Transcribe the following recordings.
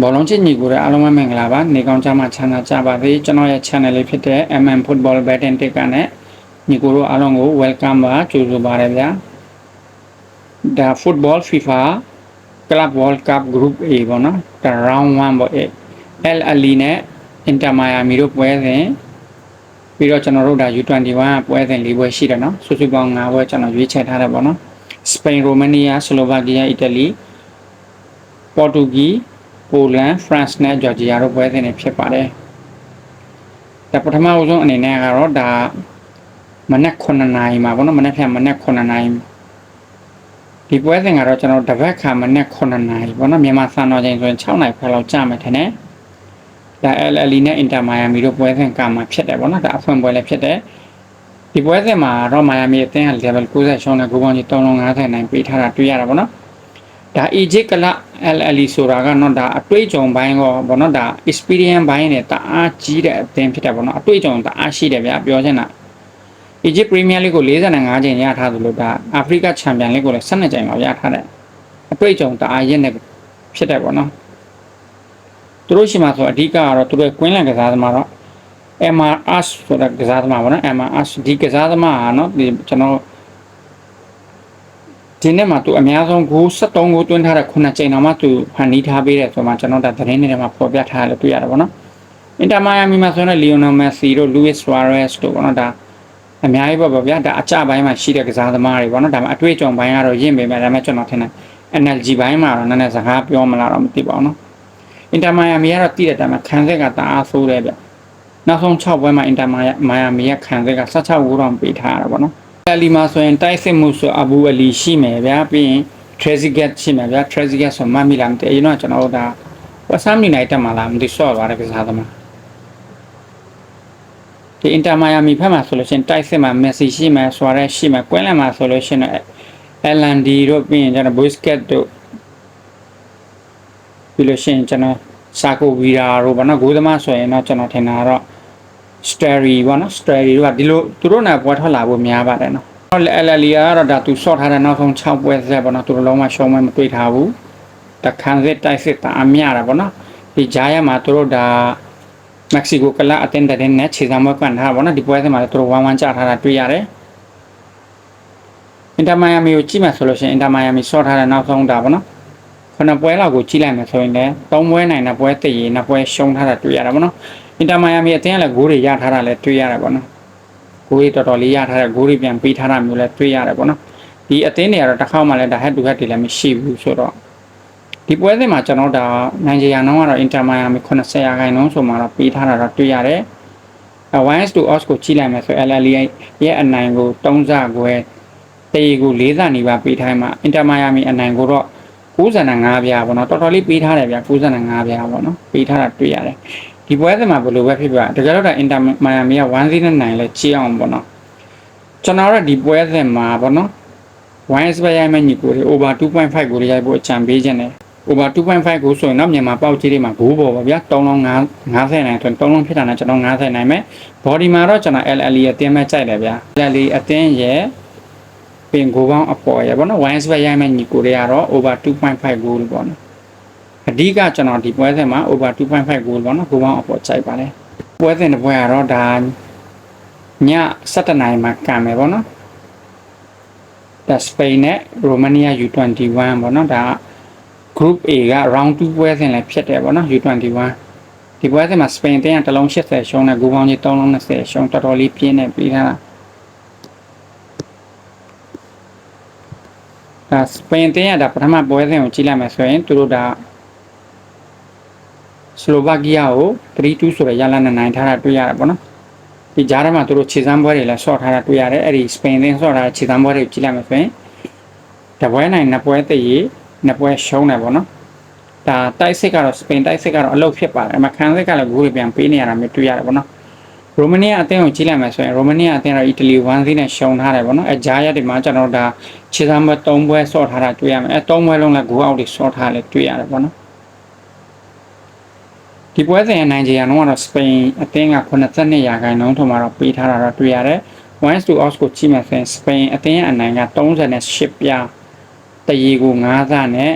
ဘောလုံးချစ်ညီကိုလည်းအားလုံးပဲမင်္ဂလာပါနေကောင်းကြမှာချမ်းသာကြပါစေကျွန်တော်ရဲ့ channel လေးဖြစ်တဲ့ MM Football Betting Ticker နဲ့ညီကိုတို့အားလုံးကို welcome ပါကြိုဆိုပါရဗျာဒါ Football FIFA Club World Cup Group A ပေါ့နော်ဒါ round 1ပေါ့ Al Ali နဲ့ Inter Miami တို့ပွဲစဉ်ပြီးတော့ကျွန်တော်တို့ဒါ U21 ပွဲစဉ်၄ပွဲရှိတယ်နော်စုစုပေါင်း၅ပွဲကျွန်တော်ရွေးချယ်ထားတယ်ပေါ့နော် Spain Romania Slovakia Italy ပေါ်တူဂီ ပိုလန်ဖရန့်စ်နဲ့ဂျော်ဂျီယာတို့ပွဲစဉ်တွေဖြစ်ပါတယ်။ဒါပထမအဆုံးအနေနဲ့ကတော့ဒါမနက်9နာရီမှာပေါ့နော်မနက်ဖြန်မနက်9နာရီဒီပွဲစဉ်ကတော့ကျွန်တော်တပတ်ခါမနက်9နာရီပေါ့နော်မြန်မာစံတော်ချိန်ဆိုရင်6နာရီခွဲလောက်ကြာမယ်ထင်တယ်။ဒါ LLE နဲ့ Inter Miami တို့ပွဲစဉ်ကမှဖြစ်တယ်ပေါ့နော်ဒါအဖွင့်ပွဲလည်းဖြစ်တယ်။ဒီပွဲစဉ်မှာတော့ Miami အသင်းက level 90ရှုံးတဲ့ဂိုးပေါင်းကြီး350နိုင်ပေးထားတာတွေ့ရတာပေါ့နော်။ ဒါ Egypt ကလ LLE ဆိုတာကတော့ဒါအတွေ့အကြုံပိုင်းကောဗောနော်ဒါ experience ဘိုင်းနဲ့တအားကြီးတဲ့အသင်းဖြစ်တယ်ဗောနော်အတွေ့အကြုံတအားရှိတယ်ဗျာပြောချင်တာ Egypt Premier League ကို45ချိန်ရထားသလိုဒါ Africa Champion League ကိုလည်း12ချိန်လောက်ရထားတယ်အတွေ့အကြုံတအားရင့်နေဖြစ်တယ်ဗောနော်သူတို့ရှိမှဆိုအဓိကကတော့သူတို့ကွင်းလန်ကစားသမားတော့ MRS ဆိုတဲ့ကစားသမားဗောနော် MRS ဒီကစားသမားဟာနော်ဒီကျွန်တော် ဒီနေ့မှာသူအများဆုံးဂိုး73ဂိုးသွင်းထားတဲ့ခုနှစ်ချိန်တောင်မှသူဖန်တီးထားပေးတယ်ဆိုမှကျွန်တော်ဒါသတင်းတွေထဲမှာဖော်ပြထားတယ်လို့တွေ့ရတယ်ဗောနော်အင်တာမိုင်ယာမီမှာဆိုရင်လီယိုနယ်မက်ဆီတို့လူးစ်ဆွာရက်စ်တို့ဗောနော်ဒါအများကြီးပေါ့ဗျာဒါအကြပိုင်းမှာရှိတဲ့ကစားသမားတွေဗောနော်ဒါမှအတွေ့အကြုံပိုင်းကတော့ရင့်ပေမဲ့ဒါမှကျွန်တော်ထင်တယ် NLG ဘိုင်းမှာတော့နည်းနည်းစကားပြောမလားတော့မသိပါဘူးနော်အင်တာမိုင်ယာမီကတော့တည်တဲ့တိုင်မှာခံဆက်ကတအားဆိုးတယ်ဗျနောက်ဆုံး6ပွဲမှာအင်တာမိုင်ယာမီရဲ့ခံဆက်က16ဂိုးတောင်ပေးထားရတာဗောနော် အလီမှာဆိုရင်တိုက်စစ်မှုဆိုအဘူအလီရှိမယ်ဗျာပြီးရင် Trezeguet ရှိမယ်ဗျာ Trezeguet ဆိုမှတ်မိလားမသိဘူးနော်ကျွန်တော်တို့ဒါ West Ham United မှာလားမသိဆော့သွားတဲ့ကစားသမားဒီ Inter Miami ဖက်မှာဆိုလို့ရှိရင်တိုက်စစ်မှာ Messi ရှိမယ် Suarez ရှိမယ်ကွင်းလန်မှာဆိုလို့ရှိရင် LND တို့ပြီးရင်ကျွန်တော် Busquets တို့ပြီးလို့ရှိရင်ကျွန်တော် Saco Vira တို့ဘာနော်ဂိုးသမားဆိုရင်တော့ကျွန်တော်ထင်တာတော့ story ပေါ့နော် story တို့ကဒီလိုသူတို့နဲ့ပွဲထွက်လာဖို့များပါတယ်နော်ဟုတ်လေ LLE ကတော့ဒါသူ short ထားတဲ့နောက်ဆုံး6ပွဲဆက်ပေါ့နော်သူတို့လုံးဝရှုံးမမတွေ့ထားဘူးတခန်းစစ်တိုက်စစ်တာအမြတာပေါ့နော်ဒီဂျားရမှာသူတို့ဒါမက္ကဆီကိုကလအတင်းတဲ့နဲ့ခြေစမ်းပွဲကန်ထားပါတော့ဒီပွဲစဉ်မှာလည်းသူတို့ဝမ်းဝမ်းကြထားတာတွေ့ရတယ်အင်တာမိုင်ယာမီကိုကြည့်မှဆိုလို့ရှိရင်အင်တာမိုင်ယာမီ short ထားတဲ့နောက်ဆုံးတာပေါ့နော် ခုနပွဲလောက်ကိုကြည့်လိုက်မယ်ဆိုရင်လည်း၃ပွဲနိုင်တဲ့ပွဲတည်ရင်နှစ်ပွဲရှုံးထားတာတွေ့ရတာပေါ့နော်အင်တာမိုင်ယာမီအသင်းကလည်းဂိုးတွေရထားတာလည်းတွေ့ရတယ်ပေါ့နော်ဂိုးတွေတော်တော်လေးရထားတဲ့ဂိုးတွေပြန်ပေးထားတာမျိုးလည်းတွေ့ရတယ်ပေါ့နော်ဒီအသင်းတွေကတော့တစ်ခါမှလည်းဒါ head to head တွေလည်းမရှိဘူးဆိုတော့ဒီပွဲစဉ်မှာကျွန်တော်ဒါနိုင်ဂျီယာနောင်းကတော့အင်တာမိုင်ယာမီ80ရာခိုင်နှုန်းဆိုမှတော့ပေးထားတာတော့တွေ့ရတယ်အ 1s to os ကိုကြည့်လိုက်မယ်ဆို LLE ရဲ့အနိုင်ကို3စခွဲတေးကို4စနီးပါးပေးထားမှအင်တာမိုင်ယာမီအနိုင်ကိုတော့ 95ပြားပေါ့နော်တော်တော်လေးပေးထားတယ်ဗျာ95ပြားပေါ့နော်ပေးထားတာတွေ့ရတယ်ဒီပွဲစဉ်မှာဘယ်လိုပဲဖြစ်ဖြစ်တကယ်တော့ဒါအင်တာမိုင်ယာမီက1-0နိုင်လဲကြည့်အောင်ပေါ့နော်ကျွန်တော်တို့ဒီပွဲစဉ်မှာပေါ့နော် 1s ပဲရိုက်မဲ့ညီကိုတွေ over 2.5ကိုရိုက်ဖို့အချံပေးခြင်းတယ် over 2.5ကိုဆိုရင်တော့မြန်မာပေါက်ကြီးတွေမှာဂိုးပေါ်ပါဗျာ3လုံး50နိုင်ဆိုရင်3လုံးဖြစ်တာနဲ့ကျွန်တော်50နိုင်မယ် body မှာတော့ကျွန်တော် LLE အတင်းမဲ့ကြိုက်တယ်ဗျာ LLE အတင်းရဲ့ ပင်ဂိုးပေါင်းအပေါ်ရပေါ့နော် 1s ပဲရိုက်မဲ့ညီကိုတွေကတော့ over 2.5 goal ပေါ့နော်အဓိကကျွန်တော်ဒီပွဲစဉ်မှာ over 2.5 goal ပေါ့နော်ဂိုးပေါင်းအပေါ်ကြိုက်ပါတယ်ပွဲစဉ်တစ်ပွဲကတော့ဒါည7နိုင်မှာကံမယ်ပေါ့နော်ဒါစပိန်နဲ့ရိုမာနီးယား U21 ပေါ့နော်ဒါ group A က round 2ပွဲစဉ်လည်းဖြစ်တယ်ပေါ့နော် U21 ဒီပွဲစဉ်မှာစပိန်တင်းကတလုံး80ရှုံးနဲ့ဂိုးပေါင်းကြီး3လုံး20ရှုံးတော်တော်လေးပြင်းနေပြီးထားတာဒါ စပိန်တင်းကဒါပထမပွဲစဉ်ကိုကြည့်လိုက်မယ်ဆိုရင်သူတို့ဒါစလိုဗာကီးယားကို3-2ဆိုတဲ့ရလနဲ့နိုင်ထားတာတွေ့ရတယ်ပေါ့နော်ဒီကြားထဲမှာသူတို့ခြေစမ်းပွဲတွေလည်းဆော့ထားတာတွေ့ရတယ်အဲ့ဒီစပိန်တင်းဆော့ထားတဲ့ခြေစမ်းပွဲတွေကိုကြည့်လိုက်မယ်ဆိုရင်တပွဲနိုင်နှစ်ပွဲတည်ရနှစ်ပွဲရှုံးတယ်ပေါ့နော်ဒါတိုက်စစ်ကတော့စပိန်တိုက်စစ်ကတော့အလုပ်ဖြစ်ပါတယ်အမခန်းစစ်ကလည်းဂိုးတွေပြန်ပေးနေရတာမျိုးတွေ့ရတယ်ပေါ့နော် ရိုမာနီးယားအသင်းကိုကြည့်လိုက်မယ်ဆိုရင်ရိုမာနီးယားအသင်းကတော့အီတလီ1-0နဲ့ရှုံးထားတယ်ပေါ့နော်အဂျားရက်တွေမှာကျွန်တော်ဒါခြေစမ်းပွဲ3ပွဲဆော့ထားတာတွေ့ရမယ်အဲ3ပွဲလုံးလည်းဂိုးအောက်တွေဆော့ထားလည်းတွေ့ရတယ်ပေါ့နော်ဒီပွဲစဉ်အနိုင်ဂျီယာတော့ကတော့စပိန်အသင်းက82ရာခိုင်နှုန်းထုံမှာတော့ပေးထားတာတော့တွေ့ရတယ်1 to os ကိုကြည့်မယ်ဆိုရင်စပိန်အသင်းရဲ့အနိုင်က38ပြားတရီကို9စနဲ့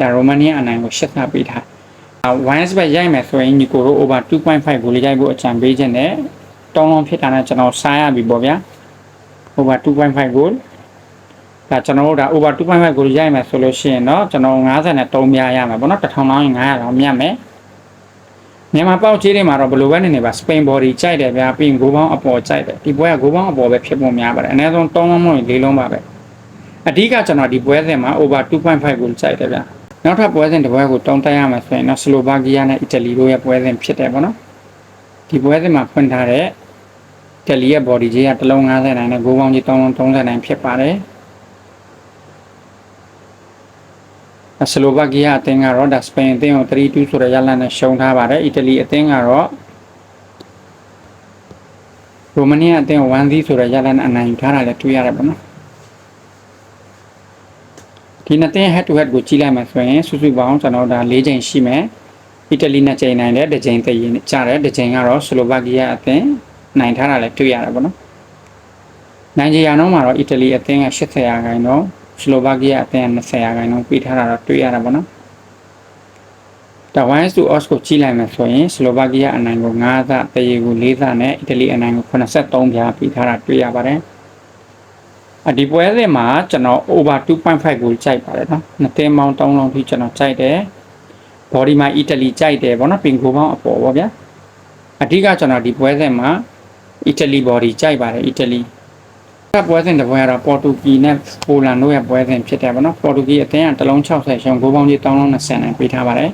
ဒါရိုမာနီးယားအနိုင်ကို8စပေးထား 1s ပဲရိုက်မယ်ဆိုရင်ညီကိုတို့ over 2.5ကိုလေးရိုက်ဖို့အကြံပေးခြင်းနဲ့ တောင်းလုံးဖြစ်တာနဲ့ကျွန်တော်စားရပြီပေါ့ဗျာ over 2.5ကိုဒါကျွန်တော်တို့ဒါ over 2.5ကိုရိုက်မယ်ဆိုလို့ရှိရင်တော့ကျွန်တော်53မြားရမယ်ပေါ့နော်1000လောင်းရင်900လောင်းမြတ်မယ်မြန်မာပေါက်ကြီးတွေမှာတော့ဘယ်လိုပဲနေနေပါ Spain body ကြိုက်တယ်ဗျာပြီးရင်ဂိုးပေါင်းအပေါ်ကြိုက်တယ်ဒီပွဲကဂိုးပေါင်းအပေါ်ပဲဖြစ်ဖို့များပါတယ်အနည်းဆုံး3လုံးမဟုတ်ရင်4လုံးပါပဲအဓိကကျွန်တော်ဒီပွဲစဉ်မှာ over 2.5ကိုကြိုက်တယ်ဗျာနောက်ထပ်ပွဲစဉ်တစ်ပွဲကိုတုံးတက်ရမယ်ဆိုရင်တော့စလိုဗာကီးယားနဲ့အီတလီတို့ရဲ့ပွဲစဉ်ဖြစ်တယ်ပေါ့နော်ဒီပွဲစဉ်မှာဖွင့်ထားတဲ့ တယ်လီရဲ့ body ကြီးကတစ်လုံး90နိုင်နဲ့ဂိုးပေါင်းကြီး3လုံး30နိုင်ဖြစ်ပါတယ်ဆလိုဗာကီးယားအသင်းကတော့ဒါစပိန်အသင်းကို3-2ဆိုတဲ့ရလဒ်နဲ့ရှုံးထားပါတယ်အီတလီအသင်းကတော့ရိုမာနီးယားအသင်းကို1-0ဆိုတဲ့ရလဒ်နဲ့အနိုင်ယူထားတာလည်းတွေ့ရတယ်ပေါ့နော်ဒီနှစ်သင်း head to head ကိုကြည့်လိုက်မှဆိုရင်စုစုပေါင်းကျွန်တော်ဒါ၄ချိန်ရှိမယ်အီတလီနဲ့ချိန်နိုင်တယ်တစ်ချိန်တည်ရင်ကြားတယ်တစ်ချိန်ကတော့ဆလိုဗာကီးယားအသင်း နိုင်ထားတာလည်းတွေ့ရတယ်ပေါ့နော်နိုင်ဂျီယာတော့မှာတော့အီတလီအသင်းက80ရာခိုင်နှုန်းစလိုဗာကီးယားအသင်းက20ရာခိုင်နှုန်းပေးထားတာတော့တွေ့ရတာပေါ့နော်ဒါ1 to os ကိုကြည့်လိုက်မယ်ဆိုရင်စလိုဗာကီးယားအနိုင်ကို9သတရေကို4သနဲ့အီတလီအနိုင်ကို83ပြားပေးထားတာတွေ့ရပါတယ်အဒီပွဲစဉ်မှာကျွန်တော် over 2.5ကိုကြိုက်ပါတယ်နော်နှစ်တင်းပေါင်း3လုံးထိကျွန်တော်ကြိုက်တယ် body မှာအီတလီကြိုက်တယ်ပေါ့နော်ပင်ကိုပေါင်းအပေါ်ပေါ့ဗျာအဓိကကျွန်တော်ဒီပွဲစဉ်မှာ အီတလီ body ကြိုက်ပါတယ်အီတလီပွဲစဉ်တစ်ပွဲကတော့ပေါ်တူဂီနဲ့ပိုလန်တို့ရဲ့ပွဲစဉ်ဖြစ်တယ်ပေါ့နော်ပေါ်တူဂီအသင်းကတလုံး60ရှုံဂိုးပေါင်းကြီး320နဲ့ပေးထားပါတယ်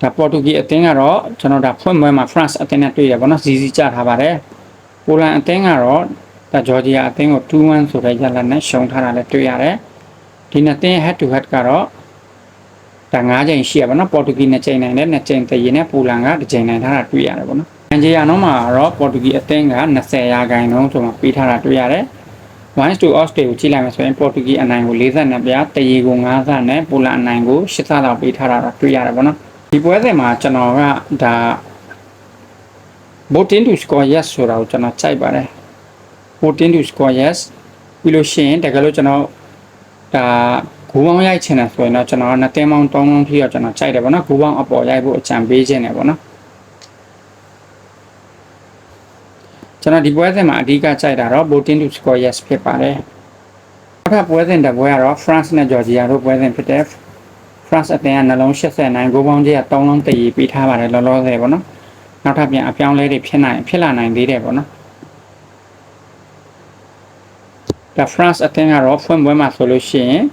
ဒါပေါ်တူဂီအသင်းကတော့ကျွန်တော်ဒါဖွင့်ပွဲမှာ France အသင်းနဲ့တွေ့ရပေါ့နော်ဇီဇီကြထားပါတယ်ပိုလန်အသင်းကတော့ဒါဂျော်ဂျီယာအသင်းကို2-1ဆိုတဲ့ရလဒ်နဲ့ရှုံးထားတာလည်းတွေ့ရတယ်ဒီနှစ်သင်း head to head ကတော့ ဒါ9ချိန်ရှိရပါတော့ပေါ်တူဂီနဲ့ချိန်နိုင်တယ်2ချိန်တည်ရင်နဲ့ပိုလန်ကတစ်ချိန်နိုင်ထားတာတွေ့ရတယ်ပေါ့နော်နိုင်ဂျီယာနော်မှာတော့ပေါ်တူဂီအသင်းက20ရာခိုင်နှုန်းဆိုမှပေးထားတာတွေ့ရတယ်1 to os တွေကိုကြည့်လိုက်မယ်ဆိုရင်ပေါ်တူဂီအနိုင်ကို40နဲ့ပြတရေကို9ဆနဲ့ပိုလန်အနိုင်ကို10ဆလောက်ပေးထားတာတော့တွေ့ရတယ်ပေါ့နော်ဒီပွဲစဉ်မှာကျွန်တော်ကဒါ voting to score yes ဆိုတာကိုကျွန်တော်ကြိုက်ပါတယ် voting to score yes ပြီးလို့ရှိရင်တကယ်လို့ကျွန်တော်ဒါ ဂူပေါင်းရိုက်ချင်တယ်ဆိုရင်တော့ကျွန်တော်နှစ်တင်းပေါင်း3လုံးထိတော့ကျွန်တော်ကြိုက်တယ်ပေါ့နော်ဂူပေါင်းအပေါ်ရိုက်ဖို့အကြံပေးခြင်းတယ်ပေါ့နော်ကျွန်တော်ဒီပွဲစဉ်မှာအဓိကကြိုက်တာတော့ voting to score yes ဖြစ်ပါတယ်နောက်ထပ်ပွဲစဉ်တစ်ပွဲကတော့ France နဲ့ Georgia တို့ပွဲစဉ်ဖြစ်တဲ့ France အသင်းကနှလုံး89ဂိုးပေါင်းကြီးက3လုံးတည်ပြီးထားပါတယ်လောလောဆယ်ပေါ့နော်နောက်ထပ်ပြန်အပြောင်းလဲတွေဖြစ်နိုင်ဖြစ်လာနိုင်သေးတယ်ပေါ့နော်ဒါ France အသင်းကတော့ဖွင့်ပွဲမှာဆိုလို့ရှိရင်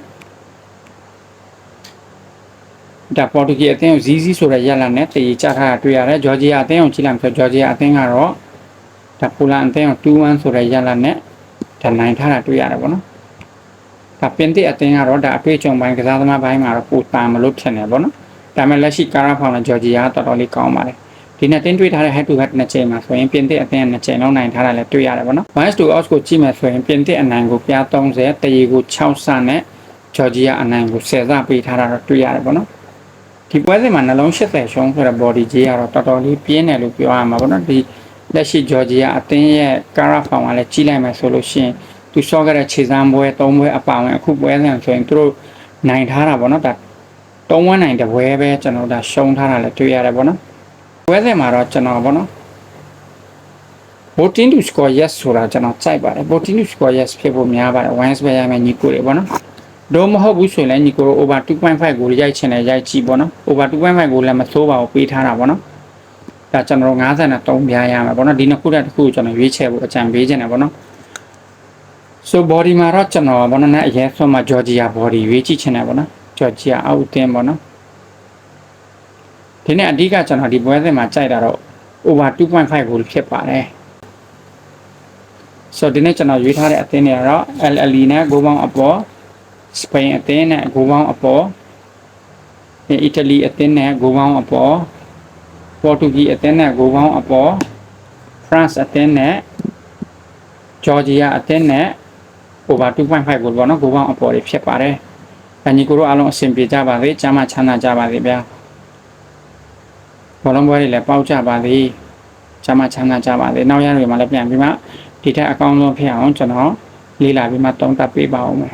ဒါပေါ်တူဂီအသင်းကိုဇီးဇီးဆိုတဲ့ရက်လာနဲ့တည်ကြထားတာတွေ့ရတယ်ဂျော်ဂျီယာအသင်းကိုကြည့်လိုက်ဆိုဂျော်ဂျီယာအသင်းကတော့ဒါပိုလန်အသင်းကို2-1ဆိုတဲ့ရက်လာနဲ့ဒါနိုင်ထားတာတွေ့ရတယ်ပေါ့နော်ဒါပင်တစ်အသင်းကတော့ဒါအတွေ့အကြုံပိုင်းကစားသမားပိုင်းမှာတော့ပိုတာမလို့ထင်တယ်ပေါ့နော်ဒါပေမဲ့လက်ရှိကာရာဖောင်နဲ့ဂျော်ဂျီယာတော်တော်လေးကောင်းပါတယ်ဒီနဲ့တင်းတွေ့ထားတဲ့ head to head နှစ်ချိန်မှာဆိုရင်ပြင်သစ်အသင်းနှစ်ချိန်လုံးနိုင်ထားတာလည်းတွေ့ရတယ်ပေါ့နော်1 to odds ကိုကြည့်မယ်ဆိုရင်ပြင်သစ်အနိုင်ကိုပြား30တရေကို6ဆနဲ့ဂျော်ဂျီယာအနိုင်ကို10ဆပေးထားတာတော့တွေ့ရတယ်ပေါ့နော် ဒီပွဲစဉ်မှာနှလုံး80ရှုံးဆိုတဲ့ body ကြီးကတော့တော်တော်လေးပြင်းတယ်လို့ပြောရမှာပေါ့နော်ဒီလက်ရှိဂျော်ဂျီယာအသင်းရဲ့ကာရာဖောင်ကလည်းကြီးလိုက်မယ်ဆိုလို့ရှိရင်သူရှော့ခဲ့တဲ့ခြေစမ်းပွဲ၃ပွဲအပါဝင်အခုပွဲစဉ်ဆိုရင်သူတို့နိုင်ထားတာပေါ့နော်ဒါ၃ဝန်းနိုင်တဲ့ပွဲပဲကျွန်တော်ဒါရှုံးထားတာလည်းတွေ့ရတယ်ပေါ့နော်ပွဲစဉ်မှာတော့ကျွန်တော်ဗောနော် voting to score yes ဆိုတာကျွန်တော်ကြိုက်ပါတယ် voting to score yes ဖြစ်ဖို့များပါတယ် once ပဲရမယ်ညီကိုတွေဗောနော် တော့မဟုတ်ဘူးဆိုရင်လည်းညီကိုတို့ over 2.5ကိုရိုက်ချင်တယ်ရိုက်ကြည့်ဗောနော် over 2.5ကိုလည်းမသိုးပါဘူးပေးထားတာဗောနော်ဒါကျွန်တော်53ပြားရမယ်ဗောနော်ဒီနှစ်ခုတည်းတစ်ခုကျွန်တော်ရွေးချယ်ဖို့အကြံပေးခြင်းတယ်ဗောနော် so body မှာတော့ကျွန်တော်ဗောနော်နဲ့အရင်ဆုံးမှာ Georgia body ရွေးကြည့်ချင်တယ်ဗောနော် Georgia အောက်တင်ဗောနော်ဒီနေ့အဓိကကျွန်တော်ဒီပွဲစဉ်မှာကြိုက်တာတော့ over 2.5 goal ဖြစ်ပါတယ်ဆိုတော့ဒီနေ့ကျွန်တော်ရွေးထားတဲ့အသင်းတွေကတော့ LLE နဲ့ဂိုးပေါင်းအပေါ် စပိန်အသင်းနဲ့ဂိုးပေါင်းအပေါ်အီတလီအသင်းနဲ့ဂိုးပေါင်းအပေါ်ပေါ်တူဂီအသင်းနဲ့ဂိုးပေါင်းအပေါ် France အသင်းနဲ့ဂျော်ဂျီယာအသင်းနဲ့ over 2.5 goal ပေါ့နော်ဂိုးပေါင်းအပေါ်တွေဖြစ်ပါတယ်။အညီကိုတို့အားလုံးအဆင်ပြေကြပါစေ။ကျမ်းမာချမ်းသာကြပါစေဗျာ။ဘောလုံးပွဲတွေလည်းပေါက်ကြပါသေးကျမ်းမချမ်းသာကြပါသေးနောက်ရတွေမှာလည်းပြန်ပြီးမှဒီထက်အကောင်းဆုံးဖြစ်အောင်ကျွန်တော်လေ့လာပြီးမှတုံးတက်ပေးပါအောင်မယ်